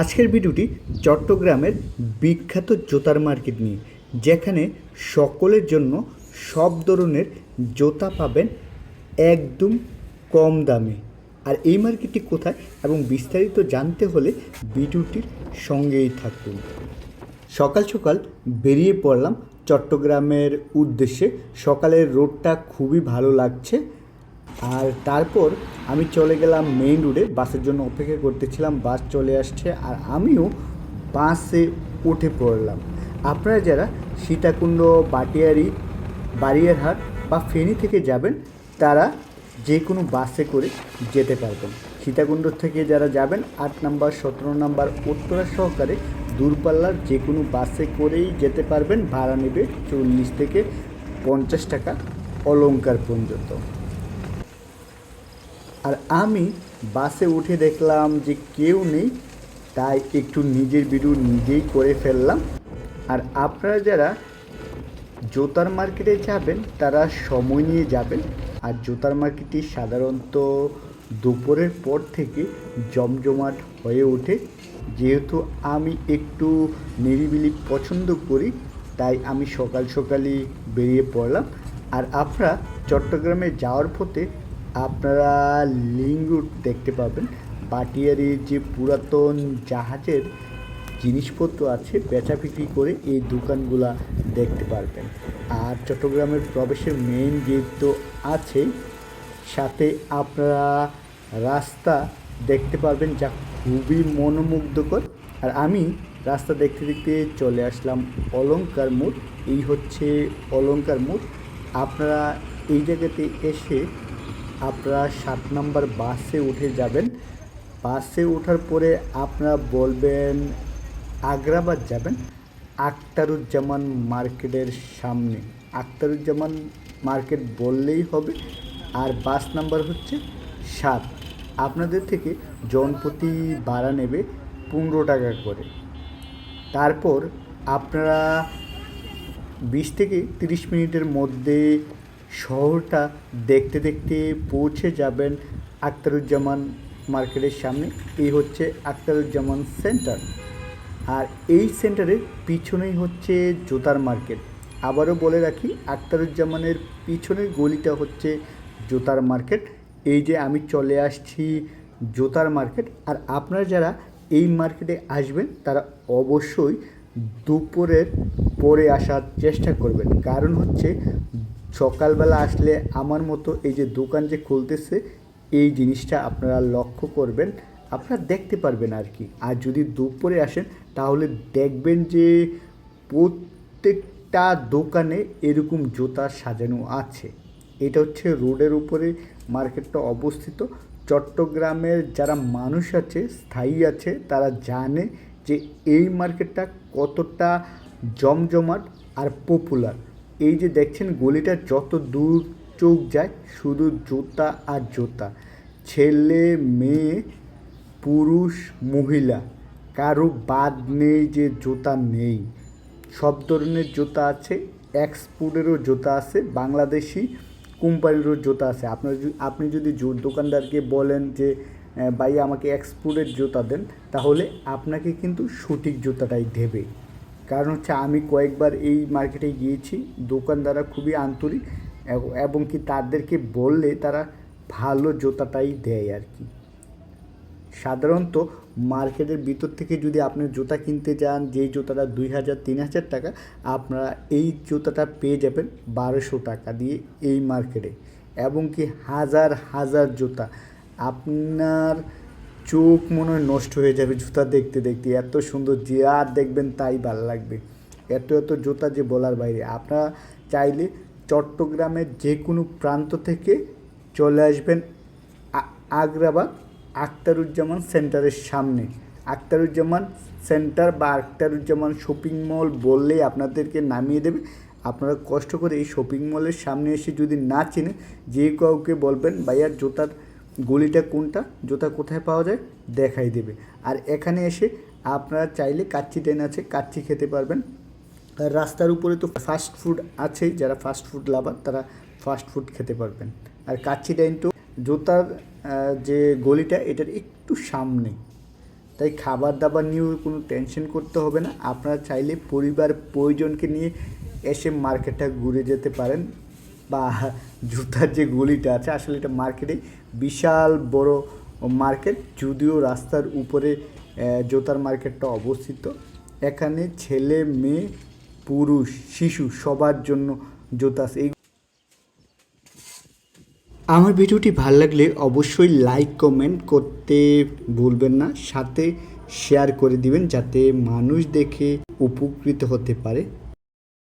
আজকের ভিডিওটি চট্টগ্রামের বিখ্যাত জোতার মার্কেট নিয়ে, যেখানে সকলের জন্য সব ধরনের জোতা পাবেন একদম কম দামে। আর এই মার্কেটটি কোথায় এবং বিস্তারিত জানতে হলে ভিডিওটির সঙ্গেই থাকুন। সকাল সকাল বেরিয়ে পড়লাম চট্টগ্রামের উদ্দেশ্যে। সকালের রোডটা খুবই ভালো লাগছে। আর তারপর আমি চলে গেলাম মেইন রোডে বাসের জন্য অপেক্ষা করতেছিলাম বাস চলে আসছে আর আমিও বাসে উঠে পড়লাম। আপনারা যারা সীতাকুণ্ড, বাটিয়ারি বারিয়ারহাট বা ফেনী থেকে যাবেন, তারা যে কোনো বাসে করে যেতে পারবেন। সীতাকুণ্ড থেকে যারা যাবেন, আট নাম্বার, সতেরো নাম্বার, উত্তরা সহকারে দূরপাল্লার যে কোনো বাসে করেই যেতে পারবেন। ভাড়া নেবে চল্লিশ থেকে পঞ্চাশ টাকা অলংকার পর্যন্ত। আর আমি বাসে উঠে দেখলাম যে কেউ নেই, তাই একটু নিজের ভিডিও নিজেই করে ফেললাম। আর আপনারা যারা জুতার মার্কেটে যাবেন, তারা সময় নিয়ে যাবেন। আর জুতার মার্কেটটি সাধারণত দুপুরের পর থেকে জমজমাট হয়ে ওঠে। যেহেতু আমি একটু নিরিবিলি পছন্দ করি, তাই আমি সকাল সকালই বেরিয়ে পড়লাম। আর আপনারা চট্টগ্রামে যাওয়ার পথে আপনারা লিং রুট দেখতে পাবেন। বাটিয়ারির যে পুরাতন জাহাজের জিনিসপত্র আছে বেচা বিক্রি করে এই দোকানগুলা দেখতে পারবেন। আর চট্টগ্রামের প্রবেশের মেইন গেট তো আছেই। সাথে আপনারা রাস্তা দেখতে পারবেন যা খুবই মনোমুগ্ধকর। আর আমি রাস্তা দেখতে দেখতে চলে আসলাম অলঙ্কার মোড়। এই হচ্ছে অলঙ্কার মোড়। আপনারা এই জায়গাতে এসে আপনারা সাত নাম্বার বাসে উঠে যাবেন। বাসে ওঠার পরে আপনারা বলবেন আগ্রাবাদ যাবেন? আখতারুজ্জামান মার্কেটের সামনে। আখতারুজ্জামান মার্কেট বললেই হবে। আর বাস নাম্বার হচ্ছে সাত। আপনাদের থেকে জনপ্রতি ভাড়া নেবে পনেরো টাকা করে। তারপর আপনারা বিশ থেকে তিরিশ মিনিটের মধ্যে শহরটা দেখতে দেখতে পৌঁছে যাবেন আখতারুজ্জামান মার্কেটের সামনে। এই হচ্ছে আখতারুজ্জামান সেন্টার। আর এই সেন্টারের পিছনেই হচ্ছে জোতার মার্কেট। আবারও বলে রাখি, আখতারুজ্জামানের পিছনের গলিটা হচ্ছে জোতার মার্কেট। এই যে আমি চলে আসছি জোতার মার্কেট। আর আপনারা যারা এই মার্কেটে আসবেন, তারা অবশ্যই দুপুরের পরে আসার চেষ্টা করবেন। কারণ হচ্ছে সকালবেলা আসলে আমার মতো এই যে দোকান যে খুলতেছে, এই জিনিসটা আপনারা লক্ষ্য করবেন, আপনারা দেখতে পারবেন আর কি। আর যদি দুপুরে আসেন, তাহলে দেখবেন যে প্রত্যেকটা দোকানে এরকম জুতা সাজানো আছে। এটা হচ্ছে রোডের উপরে মার্কেটটা অবস্থিত। চট্টগ্রামের যারা মানুষ আছে, স্থায়ী আছে, তারা জানে যে এই মার্কেটটা কতটা জমজমাট আর পপুলার এই যে দেখছেন গলিটা যত দূর চোখ যায় শুধু জুতা আর জুতা। ছেলে মেয়ে পুরুষ মহিলা কারও বাদ নেই যে জুতা নেই। সব ধরনের জোতা আছে এক্সপোর্টেরও জুতা আছে বাংলাদেশি কোম্পানিরও জোতা আছে। আপনার আপনি যদি দোকানদারকে বলেন যে আহ, ভাই আমাকে এক্সপোর্টের জোতা দেন তাহলে আপনাকে কিন্তু সঠিক জুতাটাই দেবে। কারণ হচ্ছে আমি কয়েকবার এই মার্কেটে গিয়েছি দোকানদাররা খুবই আন্তরিক এবং কি তাদেরকে বললে তারা ভালো জুতাটাই দেয় আর কি। সাধারণত মার্কেটের ভিতর থেকে যদি আপনি জুতা কিনতে যান, যেই জুতাটা দুই হাজার, তিন হাজার টাকা, আপনারা এই জুতাটা পেয়ে যাবেন বারোশো টাকা দিয়ে এই মার্কেটে এবং কি হাজার হাজার জুতা। আপনার চোখ মনে হয় নষ্ট হয়ে যাবে জুতা দেখতে দেখতে। এত সুন্দর যে আর দেখবেন তাই ভালো লাগবে। এত এত জুতা যে বলার বাইরে। আপনারা চাইলে চট্টগ্রামের যে কোনো প্রান্ত থেকে চলে আসবেন আগ্রাবাদ আখতারুজ্জামান সেন্টারের সামনে। আখতারুজ্জামান সেন্টার বা আখতারুজ্জামান শপিং মল বললেই আপনাদেরকে নামিয়ে দেবে। আপনারা কষ্ট করে এই শপিং মলের সামনে এসে যদি না চেনে, যে কাউকে বলবেন ভাইয়ার জুতার গলিটা কোনটা, জুতা কোথায় পাওয়া যায় দেখাই দেবে। আর এখানে এসে আপনারা চাইলে কাচ্চি ট্রেন আছে, কাচ্চি খেতে পারবেন। আর রাস্তার উপরে তো ফাস্ট ফুড আছেই, যারা ফাস্ট ফুড লাভার তারা ফাস্ট ফুড খেতে পারবেন। আর কাচ্চি ডাইন তো জুতার যে গলিটা, এটার একটু সামনে। তাই খাবার দাবার নিয়েও কোনো টেনশন করতে হবে না। আপনারা চাইলে পরিবার প্রয়োজনকে নিয়ে এসে মার্কেটটা ঘুরে যেতে পারেন। বা জুতার যে গলিটা আছে, আসলে এটা মার্কেটে বিশাল বড় মার্কেট যদিও রাস্তার উপরে জুতার মার্কেটটা অবস্থিত। এখানে ছেলে, মেয়ে, পুরুষ, শিশু সবার জন্য জুতা আছে। এই আমার ভিডিওটি ভালো লাগলে অবশ্যই লাইক কমেন্ট করতে ভুলবেন না। সাথে শেয়ার করে দিবেন যাতে মানুষ দেখে উপকৃত হতে পারে।